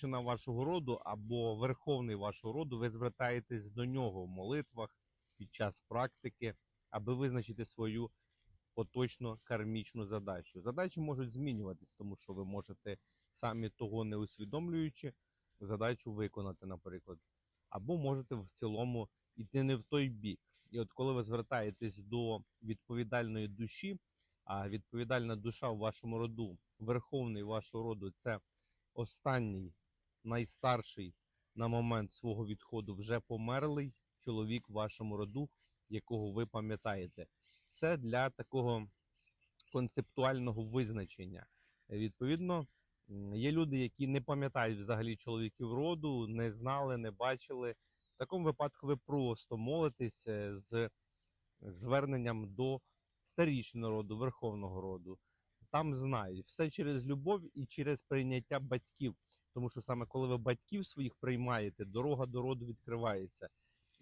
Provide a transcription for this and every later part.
старішина вашого роду або верховний вашого роду, ви звертаєтесь до нього в молитвах під час практики, аби визначити свою поточну кармічну задачу. Задачі можуть змінюватись, тому що ви можете самі того не усвідомлюючи задачу виконати, наприклад, або можете в цілому йти не в той бік. І от коли ви звертаєтесь до відповідальної душі, а відповідальна душа в вашому роду, верховний вашого роду, це останній, найстарший на момент свого відходу вже померлий чоловік в вашому роду, якого ви пам'ятаєте. Це для такого концептуального визначення. Відповідно, є люди, які не пам'ятають взагалі чоловіків роду, не знали, не бачили. В такому випадку ви просто молитесь е, з зверненням до старішого роду, верховного роду. Там знають все через любов і через прийняття батьків. Тому що саме коли ви батьків своїх приймаєте, дорога до роду відкривається.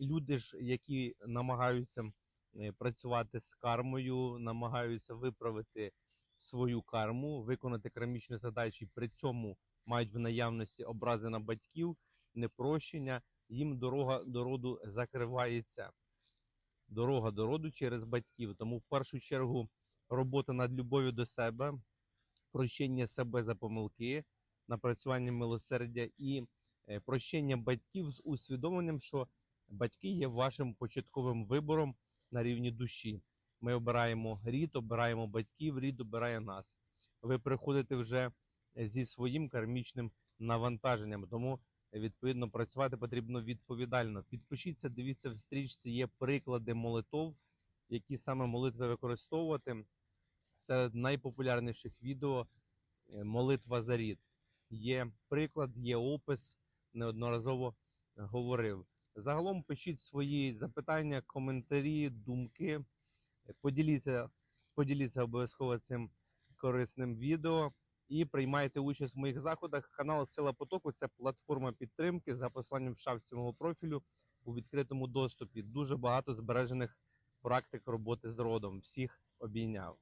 Люди ж, які намагаються е, працювати з кармою, намагаються виправити свою карму, виконати кармічні задачі, при цьому мають в наявності образи на батьків, непрощення, їм дорога до роду закривається. Дорога до роду через батьків. Тому в першу чергу робота над любов'ю до себе, прощення себе за помилки, напрацювання милосердя і е, прощення батьків з усвідомленням, що батьки є вашим початковим вибором на рівні душі. Ми обираємо рід, обираємо батьків, рід обирає нас. Ви приходите вже зі своїм кармічним навантаженням, тому відповідно працювати потрібно відповідально. Підпишіться, дивіться в стрічці, є приклади молитов, які саме молитви використовувати. Серед найпопулярніших відео е, молитва за рід. Є приклад, є опис, неодноразово говорив. Загалом пишіть свої запитання, коментарі, думки. Поділіться, поділіться обов'язково цим корисним відео і приймайте участь в моїх заходах. Канал Сила Потоку це платформа підтримки за посиланням в профілю у відкритому доступі. Дуже багато збережених практик роботи з родом. Всіх обійняв.